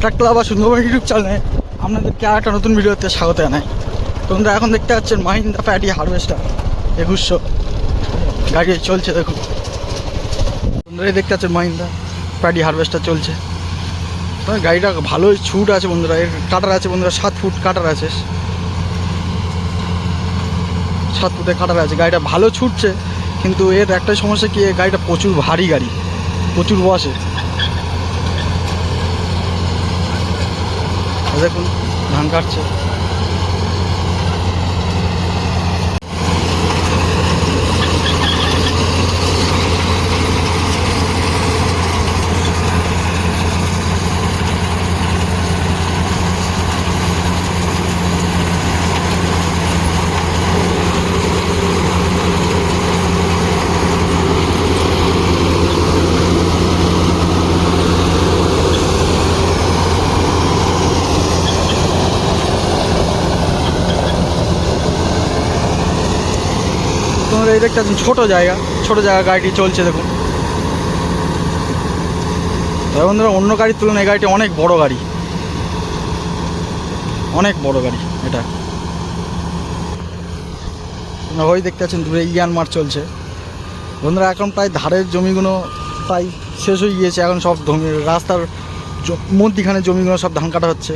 Tractor আবার Sundarban YouTube চ্যানেলে আপনাদেরকে আর একটা নতুন ভিডিওতে স্বাগত জানাই। তোমরা এখন দেখতে পাচ্ছেন মাহিন্দা প্যাডি হারভেস্টার একুশশো। গাড়ি চলছে দেখুন। এই দেখতে পাচ্ছেন মাহিন্দা প্যাডি হারভেস্টার চলছে। গাড়িটা ভালোই ছুট আছে বন্ধুরা। এর কাটার আছে বন্ধুরা, সাত ফুট কাটার আছে। সাত ফুটে কাটার আছে। গাড়িটা ভালো ছুটছে, কিন্তু এর একটাই সমস্যা কি গাড়িটা প্রচুর ভারী গাড়ি। প্রচুর বসে। দেখুন ধান কাটছে। তোমরা এই দেখতে ছোটো জায়গা ছোটো জায়গা গাড়িটি চলছে, দেখুন। তবে বন্ধুরা, অন্য গাড়ির তুলনায় গাড়িটি অনেক বড় গাড়ি। অনেক বড় গাড়ি এটা। ওই দেখতে পাচ্ছেন দূরে ইয়ান মাঠ চলছে। বন্ধুরা, এখন প্রায় ধারের জমিগুলো প্রায় শেষ হয়ে গিয়েছে। এখন সব রাস্তার মধ্যিখানে জমিগুলো সব ধান কাটা হচ্ছে।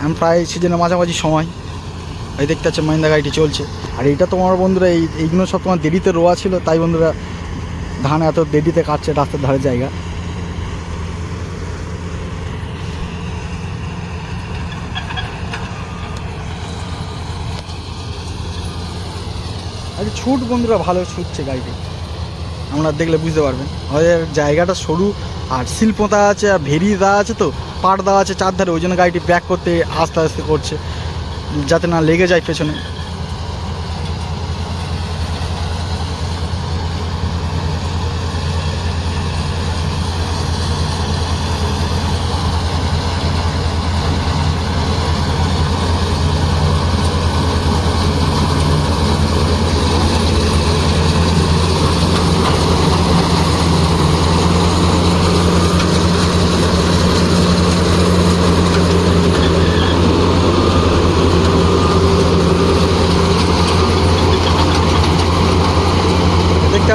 এখন প্রায় সিজনের মাঝামাঝি সময়। এই দেখতে পাচ্ছেন মাহিন্দা গাড়িটি চলছে। আর এইটা তোমার বন্ধুরা, এই এইগুলো সব তোমার দেরিতে রোয়া ছিল, তাই বন্ধুরা ধান এত দেরিতে কাটছে রাস্তার ধারে জায়গা। আর ছুট বন্ধুরা, ভালো ছুটছে গাড়িটি আমরা দেখলে বুঝতে পারবেন। আমাদের জায়গাটা সরু, আর শিল্পতা আছে, আর ভেরি দেওয়া আছে তো পাট দেওয়া আছে চারধারে, ওই জন্য গাড়িটি ব্যাক করতে আস্তে আস্তে করছে, যাতে না লেগে যায় পেছনে।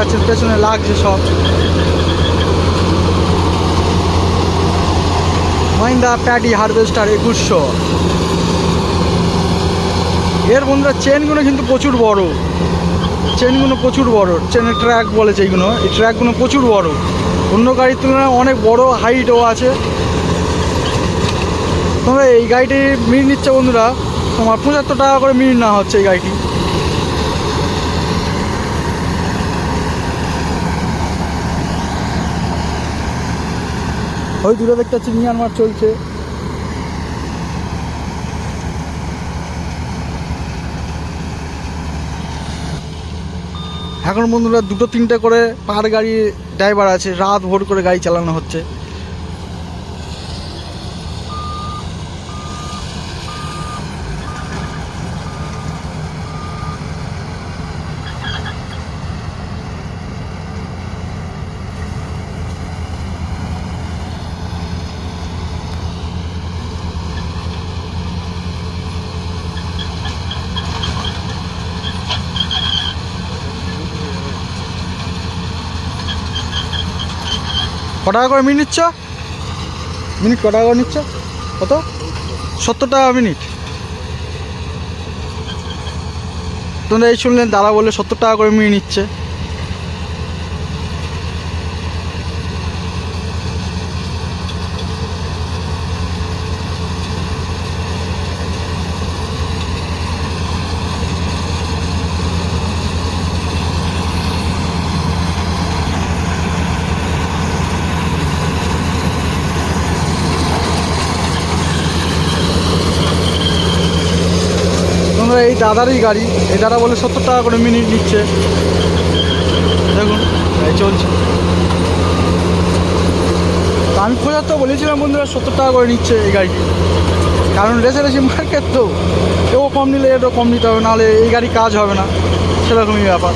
পাচ্ছেন পেছনে লাগছে সব। মহিন্দা প্যাডি হারভেস্টার একুশশো। এর বন্ধুরা চেনগুলো কিন্তু প্রচুর বড়। চেনগুলো প্রচুর বড়। চেনের ট্র্যাক বলে যেগুলো এই ট্র্যাকগুলো প্রচুর বড়। অন্য গাড়ির তুলনায় অনেক বড় হাইটও আছে। তবে এই গাড়িটি মিনিট নিচ্ছে বন্ধুরা। তোমার পঁচাত্তর টাকা করে মিনিট না হচ্ছে এই গাড়িটি। ওই দূরে দেখতে পাচ্ছি, মিয়ানমার চলছে। এখন বন্ধুরা দুটো তিনটে করে পার গাড়ি ড্রাইভার আছে, রাত ভোর করে গাড়ি চালানো হচ্ছে। টাকা করে মিনিট নিচ্ছ? মিনিট ক টাকা করে নিচ্ছ? কত? সত্তর টাকা মিনিট। তোমরা এই শুনলেন, দাদা বলে সত্তর টাকা করে মিনিট নিচ্ছে তোমরা এই দাদারই গাড়ি এই দাদা বলে সত্তর টাকা করে মিনিট নিচ্ছে। দেখুন, এই চলছে। আমি খোঁজার তো বলেছিলাম বন্ধুরা, সত্তর টাকা করে নিচ্ছে এই গাড়িটি। কারণ রেসে রেসে মার্কেট তো, কেউ কম নিলে এটাও কম নিতে হবে, নাহলে এই গাড়ি কাজ হবে না। সেরকমই ব্যাপার।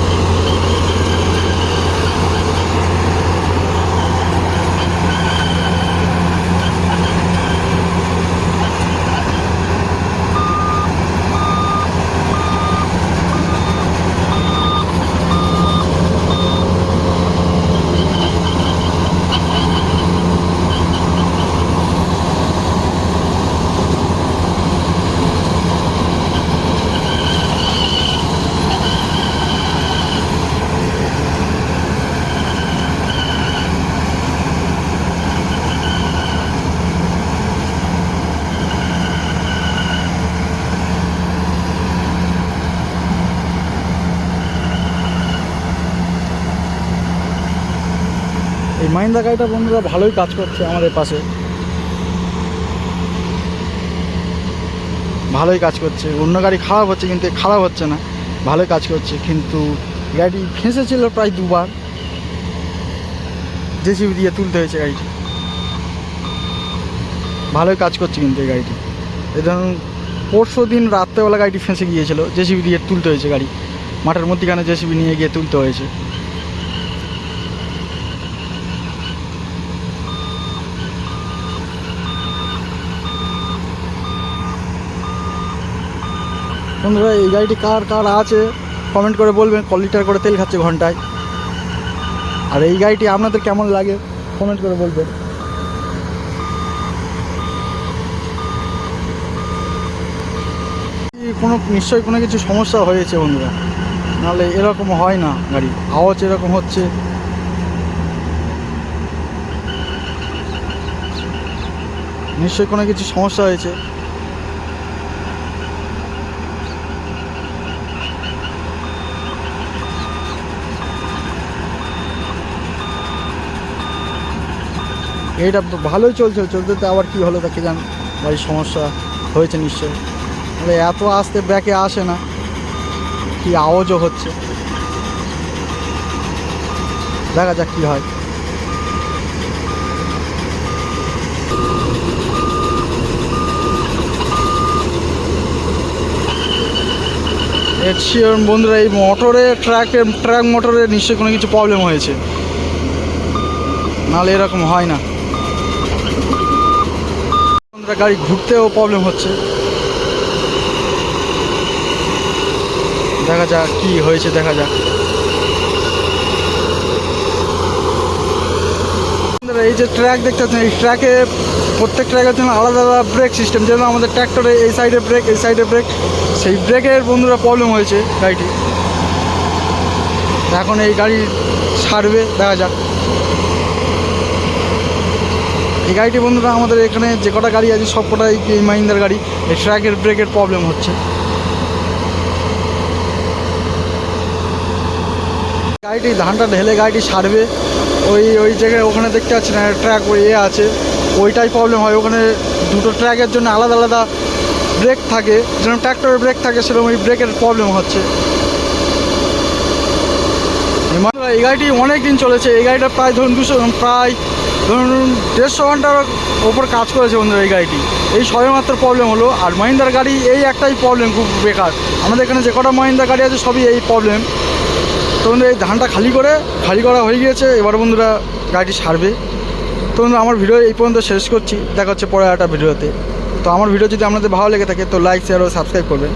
মাহিন্দা গাড়িটা বন্ধুরা ভালোই কাজ করছে আমাদের পাশে। ভালোই কাজ করছে। অন্য গাড়ি খারাপ হচ্ছে কিন্তু খারাপ হচ্ছে না। ভালোই কাজ করছে কিন্তু গাড়ি ফেঁসেছিল প্রায় দুবার। জেসিবি দিয়ে তুলতে হয়েছে গাড়িটি। ভালোই কাজ করছে কিন্তু এই গাড়িটি। ধরুন পরশু দিন রাত্রেবেলা গাড়িটি ফেঁসে গিয়েছিল। জেসিবি দিয়ে তুলতে হয়েছে গাড়ি। মাঠের মধ্যিখানে জেসিবি নিয়ে গিয়ে তুলতে হয়েছে। বন্ধুরা, এই গাড়িটি কার কার আছে? কমেন্ট করে বলবেন ক লিটার করে তেল খাচ্ছে ঘন্টায়। আর এই গাড়িটি আপনাদের কেমন লাগে? কমেন্ট করে বলবেন। কোনো, নিশ্চয়ই কোনো কিছু সমস্যা হয়েছে বন্ধুরা। নাহলে এরকম হয় না গাড়ি। আওয়াজ এরকম হচ্ছে। নিশ্চয়ই কোনো কিছু সমস্যা হয়েছে। এইটা তো ভালোই চলছে, চলতে তো আবার কি হলো তাকে জান। গাড়ির সমস্যা হয়েছে নিশ্চয়ই। তাহলে এত আসতে ব্যাকে আসে না। কি আওয়াজও হচ্ছে। দেখা যাক কি হয়। এর শিওর বন্ধুরা, এই মোটরে ট্র্যাকে ট্র্যাক মোটরে নিশ্চয়ই কোনো কিছু প্রবলেম হয়েছে। নাহলে এরকম হয় না। বন্ধুরা গাড়ি ঘুরতেও প্রবলেম হচ্ছে। দেখা যাক কি হয়েছে, দেখা যাক। এই যে ট্র্যাক দেখতে পাচ্ছেন এই ট্র্যাকে প্রত্যেক ট্র্যাকের জন্য আলাদা আলাদা ব্রেক সিস্টেম যেন আমাদের ট্র্যাক্টরে এই সাইডে ব্রেক এই সাইডে ব্রেক সেই ব্রেকের বন্ধুরা প্রবলেম হয়েছে গাড়িটি। এখন এই গাড়ি ছাড়বে, দেখা যাক। এই গাড়িটি বন্ধুরা আমাদের এখানে যে কটা গাড়ি আছে সব কটাই মাহিন্দার গাড়ি। এই ট্র্যাকের ব্রেকের প্রবলেম হচ্ছে। গাড়িটি ধানটা ঢেলে গাড়িটি সারবে। ওই ওই জায়গায় ওখানে দেখতে পাচ্ছেন ট্র্যাক ওই এ আছে। ওইটাই প্রবলেম হয়। ওখানে দুটো ট্র্যাকের জন্য আলাদা আলাদা ব্রেক থাকে। যেরকম ট্র্যাক্টরের ব্রেক থাকে, সেরকম ওই ব্রেকের প্রবলেম হচ্ছে। এই গাড়িটি অনেক দিন চলেছে। এই গাড়িটা প্রায় ধরুন দুশো, প্রায় ধরুন দেড়শো ঘণ্টার ওপর কাজ করেছে বন্ধুরা এই গাড়িটি। এই সবেমাত্র প্রবলেম হলো, আর মহিন্দার গাড়ি এই একটাই প্রবলেম খুব বেকার। আমাদের এখানে যে কটা মহিন্দার গাড়ি আছে সবই এই প্রবলেম তো বন্ধুরা, এই ধানটা খালি করে, খালি করা হয়ে গিয়েছে, এবার বন্ধুরা গাড়িটি সারবে। তো বন্ধুরা, আমার ভিডিও এই পর্যন্ত শেষ করছি, দেখা হচ্ছে পরে একটা ভিডিওতে। তো আমার ভিডিও যদি আপনাদের ভালো লেগে থাকে, তো লাইক শেয়ার ও সাবস্ক্রাইব করবেন।